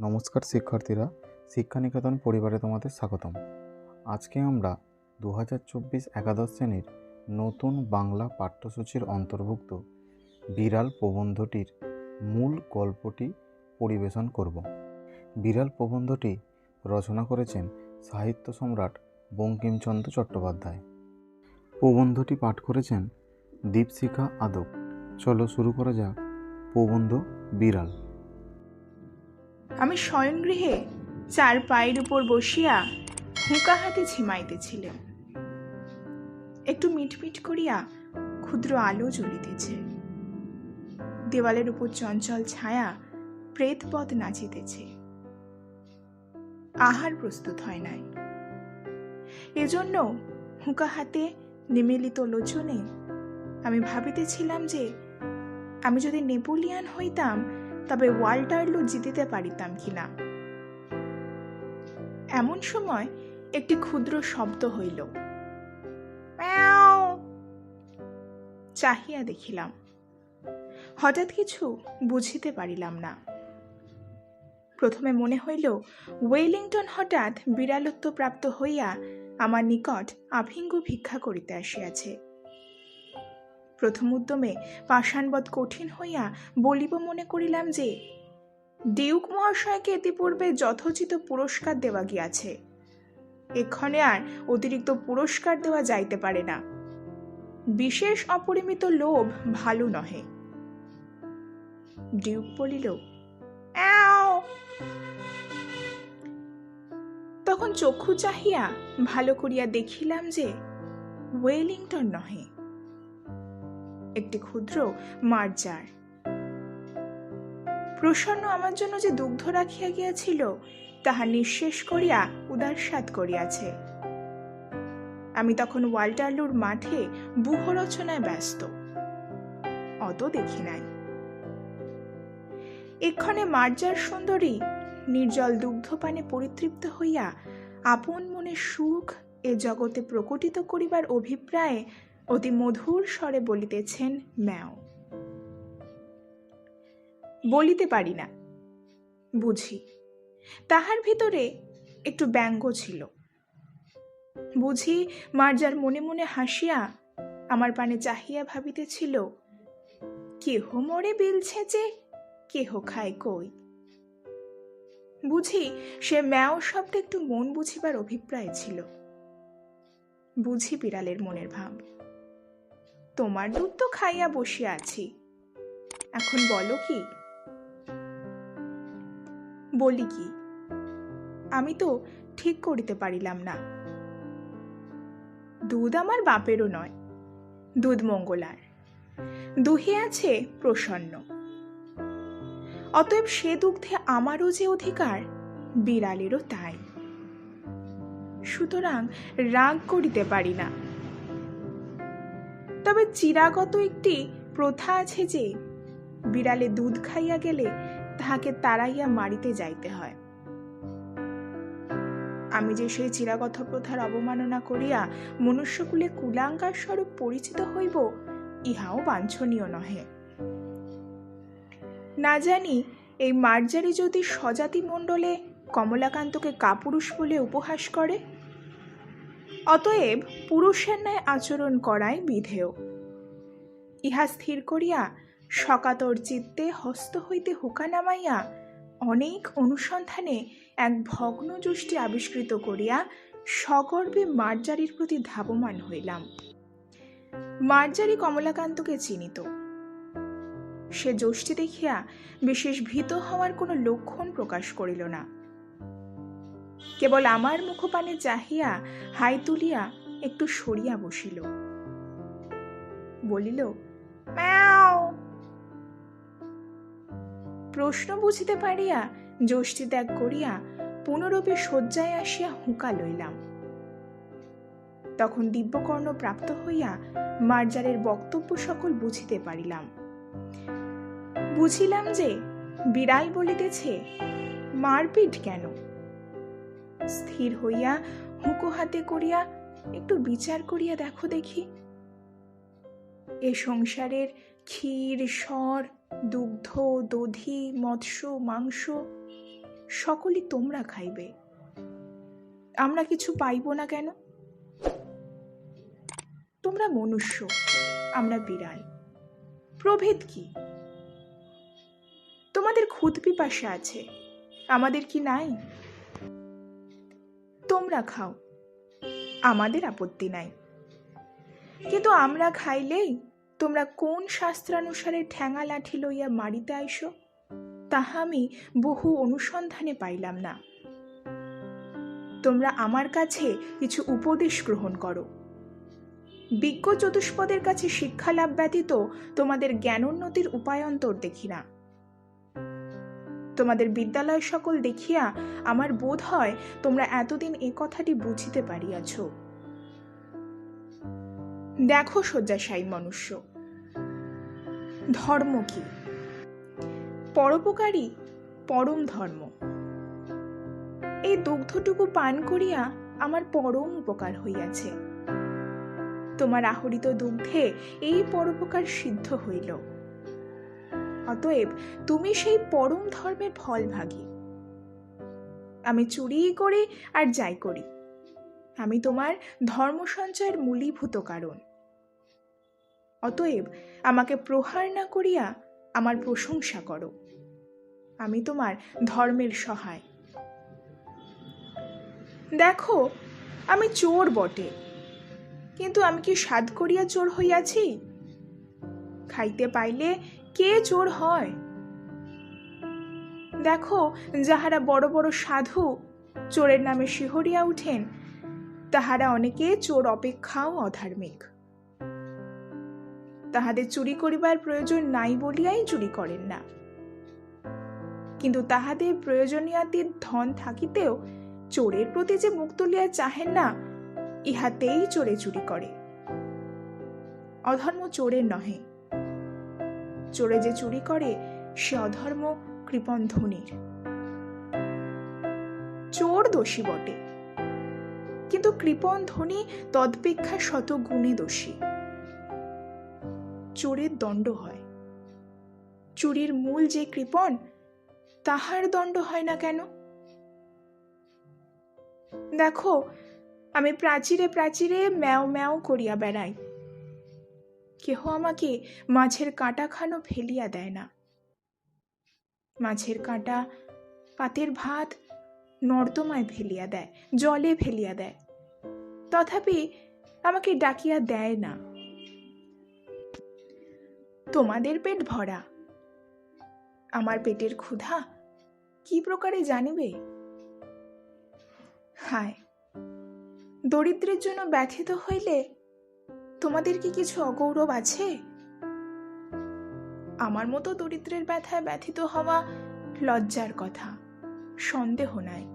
নমস্কার শিক্ষার্থীরা, শিক্ষানিকেতন পরিবারে তোমাদের স্বাগতম। আজকে আমরা দু হাজার চব্বিশ একাদশ শ্রেণির নতুন বাংলা পাঠ্যসূচির অন্তর্ভুক্ত বিড়াল প্রবন্ধটির মূল গল্পটি পরিবেশন করব। বিড়াল প্রবন্ধটি রচনা করেছেন সাহিত্য সম্রাট বঙ্কিমচন্দ্র চট্টোপাধ্যায়। প্রবন্ধটি পাঠ করেছেন দীপশিখা আদক। চলো শুরু করা যাক। প্রবন্ধ বিড়াল। আমি শয়নগৃহে চার পায়ের উপর বসিয়া হুঁকা হাতে ঝিমাইতেছিলাম। একটু মিটমিট করিয়া ক্ষুদ্র আলো জ্বলিতেছে। দেওয়ালের উপর চঞ্চল ছায়া প্রেতপদ নাচিতেছে। আহার প্রস্তুত হয় নাই। এজন্য হুঁকা হাতে নিমিলিত লোচনে আমি ভাবিতেছিলাম যে আমি যদি নেপোলিয়ান হইতাম তবে ওয়াল্টারলু জিতিতে পারিতাম কিনা। এমন সময় একটি ক্ষুদ্র শব্দ হইল! চাহিয়া দেখিলাম। হঠাৎ কিছু বুঝিতে পারিলাম না। প্রথমে মনে হইল, ওয়েলিংটন হঠাৎ বিড়ালত্ব প্রাপ্ত হইয়া আমার নিকট আভিঙ্গ ভিক্ষা করিতে আসিয়াছে। প্রথম উদ্যমে পাষাণবধ কঠিন হইয়া বলিব মনে করিলাম যে ডিউক মহাশয়কে ইতিপূর্বে যথোচিত পুরস্কার দেওয়া গিয়াছে। এক্ষণে আর অতিরিক্ত পুরস্কার দেওয়া যাইতে পারে না। বিশেষ অপরিমিত লোভ ভালো নহে। ডিউক বলিল! তখন চক্ষু চাহিয়া ভালো করিয়া দেখিলাম যে, ওয়েলিংটন নহে। একটি ক্ষুদ্র মার্জার প্রসন্ন আমার জন্য যে দুগ্ধ রাখিয়া গিয়াছিল, তাহা নিঃশেষ করিয়া উদারসাদ করিয়াছে। আমি তখন ওয়াল্টারলুর মাঠে বুহ রচনায় ব্যস্ত। অত দেখি নাই। এক্ষণে মার্জার সুন্দরী, নির্জল দুগ্ধপানে পরিতৃপ্ত হইয়া আপন মনে সুখ এ জগতে প্রকটিত করিবার অভিপ্রায়ে অতি মধুর স্বরে বলিতেছেন, ম্যাও। বলিতে পারি না। বুঝি। তাহার ভিতরে একটু ব্যঙ্গ ছিল। বুঝি মার্জার মনে মনে হাসিয়া আমার পানে চাহিয়া ভাবিতেছিল, কেহ মরে বিলছে যে কেহ খায় কই? বুঝি সে ম্যাও শব্দে একটু মন বুঝিবার অভিপ্রায় ছিল। বুঝি বিড়ালের মনের ভাব। তোমার দুধ তো খাইয়া বসিয়া আছি। এখন বলো কি? বলি কি? আমি তো ঠিক করিতে পারিলাম না। দুধ আমার বাপেরও নয়, দুধ মঙ্গলার। দুহে আছে প্রসন্ন। অতএব সে দুগ্ধে আমারও যে অধিকার, বিড়ালেরও তাই। সুতরাং রাগ করিতে পারি না। তবে চিরাগত একটি প্রথা আছে যে, বিড়ালে দুধ খাইয়া গেলে তাহাকে তাড়াইয়া মারিতে যাইতে হয়। আমি যে সেই চিরাগত প্রথার অবমাননা করিয়া মনুষ্যকুলে কুলাঙ্গার স্বরূপ পরিচিত হইব, ইহাও বাঞ্ছনীয় নহে। না জানি, এই মার্জারি যদি স্বজাতি মণ্ডলে কমলাকান্তকে কাপুরুষ বলে উপহাস করে? অতএব পুরুষের ন্যায় আচরণ করাই বিধেয়। ইহা স্থির করিয়া সকাতর চিত্তে হস্ত হইতে হুকা নামাইয়া অনেক অনুসন্ধানে এক ভগ্ন যষ্টি আবিষ্কৃত করিয়া সগর্বে মার্জারির প্রতি ধাবমান হইলাম। মার্জারি কমলাকান্তকে চিনিত। সে যষ্টি দেখিয়া বিশেষ ভীত হওয়ার কোনো লক্ষণ প্রকাশ করিল না। কেবল আমার মুখপানে চাহিয়া হাই তুলিয়া একটু সরিয়া বসিল। বলিল প্রশ্ন বুঝিতে পারিয়া, যষ্টি ত্যাগ করিয়া পুনরূপে শয্যায় আসিয়া হুঁকা লইলাম। তখন দিব্যকর্ণ প্রাপ্ত হইয়া মার্জারের বক্তব্য সকল বুঝিতে পারিলাম। বুঝিলাম যে বিড়াল বলিতেছে, মারপিট কেন? স্থির হইয়া হুঁকো হাতে করিয়া একটু বিচার করিয়া দেখো দেখি। এ সংসারের ক্ষীর, স্বর, দুগ্ধ, দধি, মৎস্য, মাংস সকলই তোমরা খাইবে। আমরা কিছু পাইব না কেন? তোমরা মনুষ্য, আমরা বিড়াল। প্রভেদ কি? তোমাদের খুদ পিপাসা আছে, আমাদের কি নাই? তোমরা খাও। আমাদের আপত্তি নাই। কিন্তু আমরা খাইলেই তোমরা কোন শাস্ত্রানুসারে ঠ্যাঙা লাঠি লইয়া মারিতে আইসো, তাহা আমি বহু অনুসন্ধানে পাইলাম না। তোমরা আমার কাছে কিছু উপদেশ গ্রহণ করো। বিজ্ঞ চতুষ্পদের কাছে শিক্ষা লাভ ব্যতীত তোমাদের জ্ঞানোন্নতির উপায়ন্তর দেখি না। তোমাদের বিদ্যালয় সকল দেখিয়া আমার বোধ হয় তোমরা এতদিন এ কথাটি বুঝিতে পারিয়াছ। দেখো শয্যাশায়ী মনুষ্য, ধর্ম কি? পরোপকারী, পরম ধর্ম। এই দুগ্ধটুকু পান করিয়া আমার পরম উপকার হইয়াছে। তোমার আহরিত দুগ্ধে এই পরোপকার সিদ্ধ হইল। অতএব তুমি সেই পরম ধর্মের ফল ভাগী আমি চুরি করি আর যাই করি। আমি তোমার ধর্ম সঞ্চয়ের মূলীভূত কারণ। অতএব আমাকে প্রহার না করিয়া আমার প্রশংসা করো। আমি তোমার ধর্মের সহায়। দেখো, আমি চোর বটে। কিন্তু আমি কি সাধ করিয়া চোর হইয়াছি? খাইতে পাইলে কে চোর হয়? দেখো, যাহারা বড় বড় সাধু, চোরের নামে শিহরিয়া উঠেন, তাহারা অনেকে চোর অপেক্ষাও অধার্মিক। তাহাদের চুরি করিবার প্রয়োজন নাই বলিয়াই চুরি করেন না। কিন্তু তাহাদের প্রয়োজনীয়াতির ধন থাকিতেও চোরের প্রতি যে মুখ তুলিয়া চাহেন না, ইহাতেই চোরে চুরি করে। অধর্ম চোরের নহে। চোরে যে চুরি করে, সে অধর্ম কৃপণ ধনির। চোর দোষী বটে। কিন্তু কৃপণ ধনী তদপেক্ষা শত গুণে দোষী। চোরের দণ্ড হয়। চুরির মূল যে কৃপণ, তাহার দণ্ড হয় না কেন? দেখো, আমি প্রাচীরে প্রাচীরে ম্যাও ম্যাও করিয়া বেড়াই। কেহ আমাকে মাছের কাঁটা খানো ফেলিয়া দেয় না। মাছের কাঁটা পাতের ভাত নর্দমায় ফেলিয়া দেয়, জলে ফেলিয়া দেয়। তথাপি আমাকে ডাকিয়া দেয় না। তোমাদের পেট ভরা। আমার পেটের ক্ষুধা কি প্রকারে জানিবে? হায়, দরিদ্রের জন্য ব্যথিত হইলে তোমাদের কি কিছু অগৌরব আছে? আমার মতো দরিদ্রের ব্যথায় ব্যথিত হওয়া লজ্জার কথা, সন্দেহ নাই।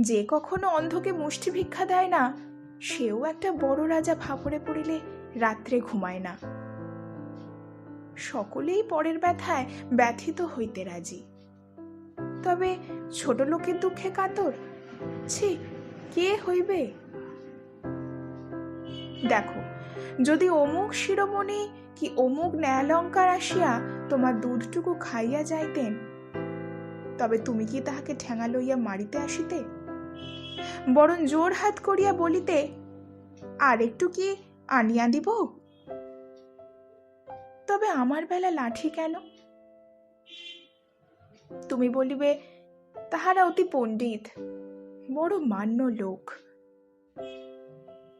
যে কখনো অন্ধকে মুষ্টি ভিক্ষা দেয় না, সেও একটা বড় রাজা ফাপড়ে পড়িলে রাত্রে ঘুমায় না। সকলেই পরের ব্যথায় ব্যথিত হইতে রাজি। তবে ছোট লোকের দুঃখে কাতর? ছি, কে হইবে? দেখো, যদি অমুক শিরোমণি কি অমুক ন্যায়ালঙ্কার আসিয়া তোমার দুধটুকু খাইয়া যাইতেন, তবে তুমি কি তাহাকে ঠেঙা লইয়া মারিতে আসিতে? বরং জোর হাত করিয়া বলিতে, আর একটু কি আনিয়া দিব? তবে আমার বেলা লাঠি কেন? তুমি বলিবে, তাহারা অতি পণ্ডিত, বড় মান্য লোক।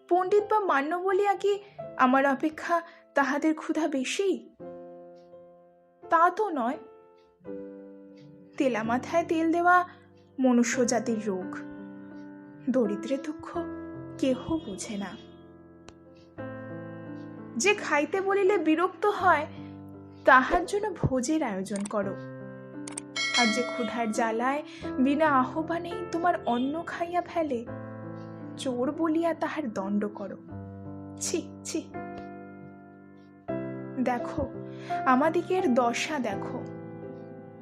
পণ্ডিত বা মান্য বলিয়া কি আমার অপেক্ষা তাহাদের ক্ষুধা বেশি? তা তো নয়। তেলা মাথায় তেল দেওয়া মনুষ্য জাতির রোগ। দরিদ্রের দুঃখ কেহ বোঝে না। যে খাইতে বলিলে বিরক্ত হয়, তাহার জন্য ভোজের আয়োজন করো। আর যে ক্ষুধার জ্বালায় বিনা আহ্বানেই তোমার অন্ন খাইয়া ফেলে চোর বলিয়া তাহার দণ্ড করো। ছি ছি। দেখো আমাদিকের দশা দেখো।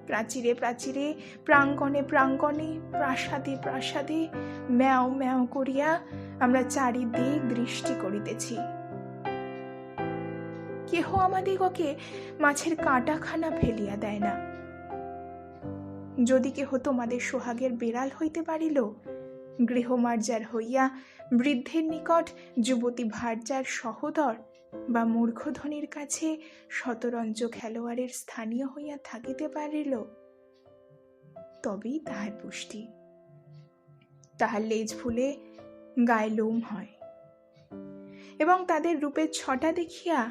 প্রাচীরে প্রাচীরে, প্রাঙ্গণে প্রাঙ্গণে, প্রাসাদে প্রাসাদে ম্যাও ম্যাও করিয়া আমরা চারিদিক দৃষ্টি করিতেছি। কেহ আমাদিগকে মাছের কাঁটাখানা ফেলিয়া দেয় না। যদি কেহ তোমাদের সোহাগের বেড়াল হইতে পারিল গৃহমার্জার হইয়া বৃদ্ধের নিকট যুবতী ভার্যার সহদর বা মূর্খধনির কাছে শতরঞ্জ খেলোয়াড়ের স্থানীয় হইয়া থাকিতে পারিল। তবেই তাহার পুষ্টি। তাহার লেজ ফুলে গায়ে লোম হয় এবং তাদের রূপের ছটা দেখিয়া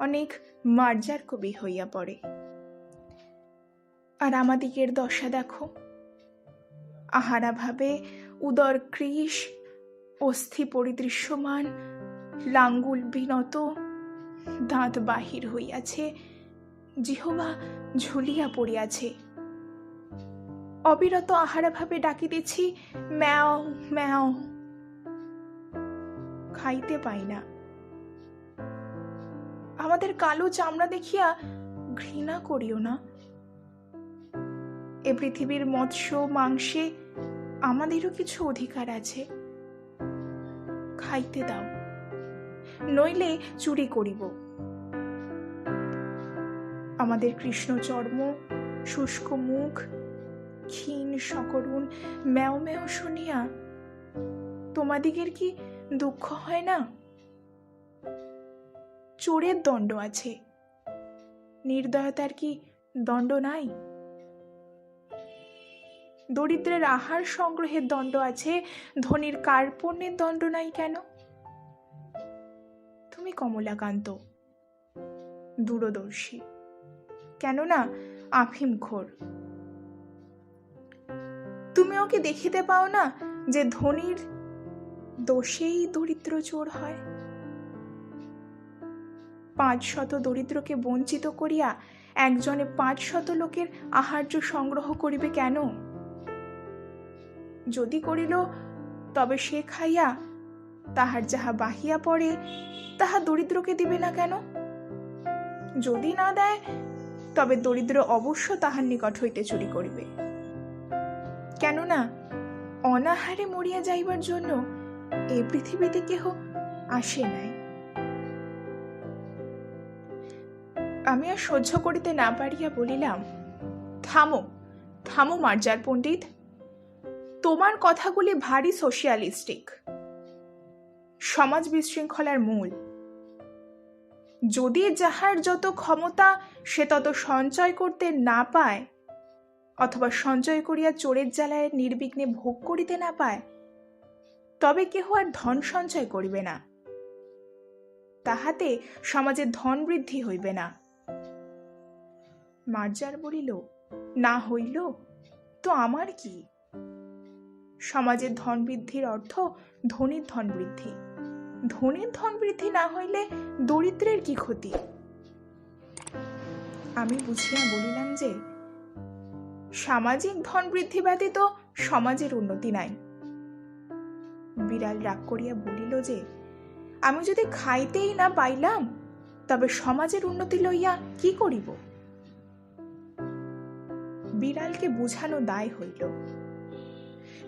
অনেক মার্জার কবি হইয়া পড়ে। আর আমাদিগের দশা দেখো। আহারা ভাবে উদর কৃষ, অস্থি পরিদৃশ্যমান, লাঙ্গুল বিনত, দাঁত বাহির হইয়াছে, জিহবা ঝুলিয়া পড়িয়াছে। অবিরত আহারা ভাবে ডাকিতেছি, ম্যাও ম্যাও। খাইতে পাই না। আমাদের কালো চামড়া দেখিয়া ঘৃণা করিও না। এ পৃথিবীর মৎস্য, মাংসে আমাদেরও কিছু অধিকার আছে। খাইতে দাও, নইলে চুরি করিব। আমাদের কৃষ্ণ চর্ম, শুষ্ক মুখ, ক্ষীণ সকরুণ, ম্যাও ম্যাও শুনিয়া তোমাদিগের কি দুঃখ হয় না? চোরের দণ্ড আছে, নির্দয়তার কি দণ্ড নাই? দরিদ্রের আহার সংগ্রহের দণ্ড আছে, ধনীর কার্পণ্যের দণ্ড নাই কেন? তুমি কমলাকান্ত, দূরদর্শী। কেননা আফিম খোর তুমি ওকে দেখিতে পাও না যে ধনীর দোষেই দরিদ্র চোর হয়? পাঁচ শত দরিদ্রকে বঞ্চিত করিয়া একজনে পাঁচ শত লোকের আহার্য সংগ্রহ করিবে কেন? যদি করিল, তবে সে খাইয়া তাহার যাহা বাহিয়া পড়ে, তাহা দরিদ্রকে দিবে না কেন? যদি না দেয়, তবে দরিদ্র অবশ্য তাহার নিকট হইতে চুরি করিবে। কেননা, অনাহারে মরিয়া যাইবার জন্য এ পৃথিবীতে কেহ আসে নাই। আমি আর সহ্য করিতে না পারিয়া বলিলাম, থামো থামো মার্জার পণ্ডিত। তোমার কথাগুলি ভারী সোশিয়ালিস্টিক। সমাজ বিশৃঙ্খলার মূল। যদি যাহার যত ক্ষমতা, সে তত সঞ্চয় করতে না পায়, অথবা সঞ্চয় করিয়া চোরের জ্বালায় নির্বিঘ্নে ভোগ করিতে না পায়, তবে কেহ আর ধন সঞ্চয় করিবে না। তাহাতে সমাজে ধন বৃদ্ধি হইবে না। মার্জার বলিল, না হইল, তো আমার কি? সমাজের ধন বৃদ্ধির অর্থ ধনীর ধন বৃদ্ধি। ধনীর ধন বৃদ্ধি না হইলে দরিদ্রের কি ক্ষতি? আমি বুঝিয়া বলিলাম যে, সামাজিক ধন বৃদ্ধি ব্যতীত সমাজের উন্নতি নাই। বিড়াল রাগ করিয়া বলিল যে, আমি যদি খাইতেই না পাইলাম, তবে সমাজের উন্নতি লইয়া কি করিব? বিড়ালকে বুঝানো দায় হইল।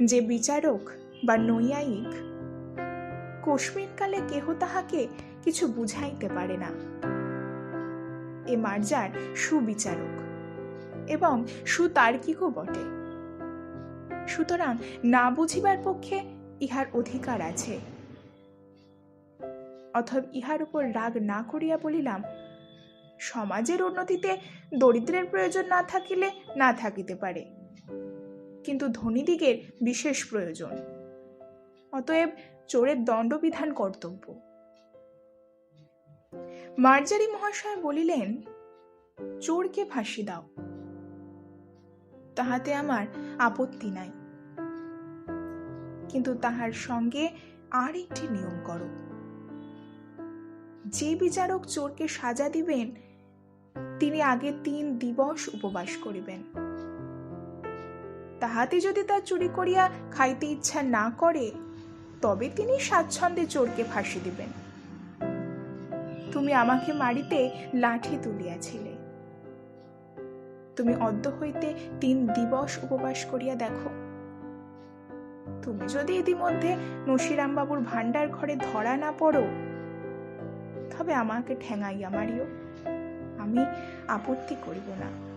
যে বিচারক বা নৈয়ায়িক কস্মিনকালে কেহ তাহাকে কিছু বুঝাইতে পারে না। এ মার্জার সুবিচারক এবং সুতার্কিকও বটে। সুতরাং না বুঝিবার পক্ষে ইহার অধিকার আছে। অথব ইহার উপর রাগ না করিয়া বলিলাম, সমাজের উন্নতিতে দরিদ্রের প্রয়োজন না থাকিলে না থাকিতে পারে। কিন্তু ধনীদিগের বিশেষ প্রয়োজন। অতএব চোরের দণ্ডবিধান কর্তব্য। মার্জারি মহাশয় বলিলেন, চোরকে ফাঁসি দাও। তাহাতে আমার আপত্তি নাই। কিন্তু তাহার সঙ্গে আর একটি নিয়ম করো। যে বিচারক চোরকে সাজা দিবেন, তিনি আগে তিন দিবস উপবাস করিবেন। তাহাতে যদি তার চুরি করিয়া খাইতে ইচ্ছা না করে, তবে তিনি স্বাচ্ছন্দ্যে চোরকে ফাঁসি দিবেন। তুমি আমাকে মারিতে লাঠি তুলিয়াছিলে। তুমি অদ্য হইতে তিন দিবস উপবাস করিয়া দেখো। তুমি যদি ইতিমধ্যে নসিরামবাবুর ভান্ডার ঘরে ধরা না পড়ো, তবে আমাকে ঠেঙাইয়া মারিও। আমি আপত্তি করিব না।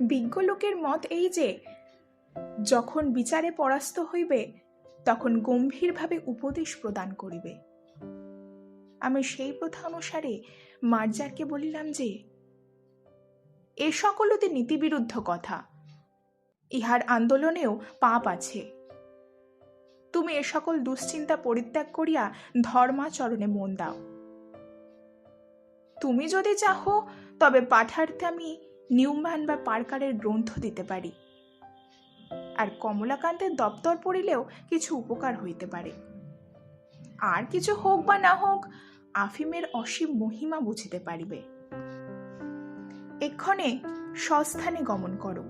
বিজ্ঞ লোকের মত এই যে, যখন বিচারে পরাস্ত হইবে, তখন গম্ভীরভাবে উপদেশ প্রদান করিবে। আমি সেই প্রথা অনুসারে মার্জারকে বলিলাম যে, এ সকলতে নীতিবিরুদ্ধ কথা। ইহার আন্দোলনেও পাপ আছে। তুমি এ সকল দুশ্চিন্তা পরিত্যাগ করিয়া ধর্মাচরণে মন দাও। তুমি যদি চাহো, তবে পাঠার্থে আমি নিউম্যান বা পার্কারের গ্রন্থ দিতে পারি। আর কমলাকান্তের দপ্তর পড়িলেও কিছু উপকার হইতে পারে। আর কিছু হোক বা না হোক, আফিমের অসীম মহিমা বুঝিতে পারিবে। এক্ষণে সস্থানে গমন করো।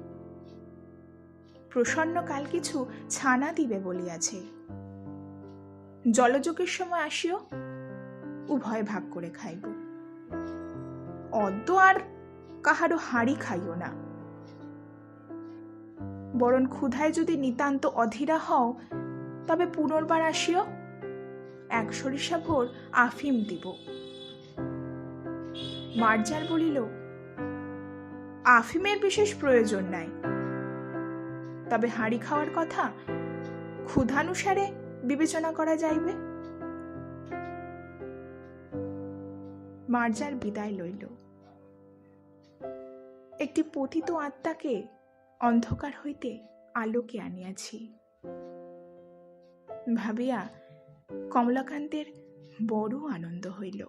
প্রসন্ন কাল কিছু ছানা দিবে বলিয়াছে। জলযোগের সময় আসিও, উভয় ভাগ করে খাইব। অদ্য আর কাহারও হাড়ি খাইও না। বরং ক্ষুধায় যদি নিতান্ত অধীরা হও, তবে পুনর্বার আসিও, এক সরিষা ভোর আফিম দিব। মার্জার বলিল, আফিমের বিশেষ প্রয়োজন নাই। তবে হাঁড়ি খাওয়ার কথা ক্ষুধানুসারে বিবেচনা করা যাইবে। মার্জার বিদায় লইল। একটি পতিত আত্মাকে অন্ধকার হইতে আলোকে আনিয়াছি। ভাবিয়া কমলাকান্তের বড় আনন্দ হইল।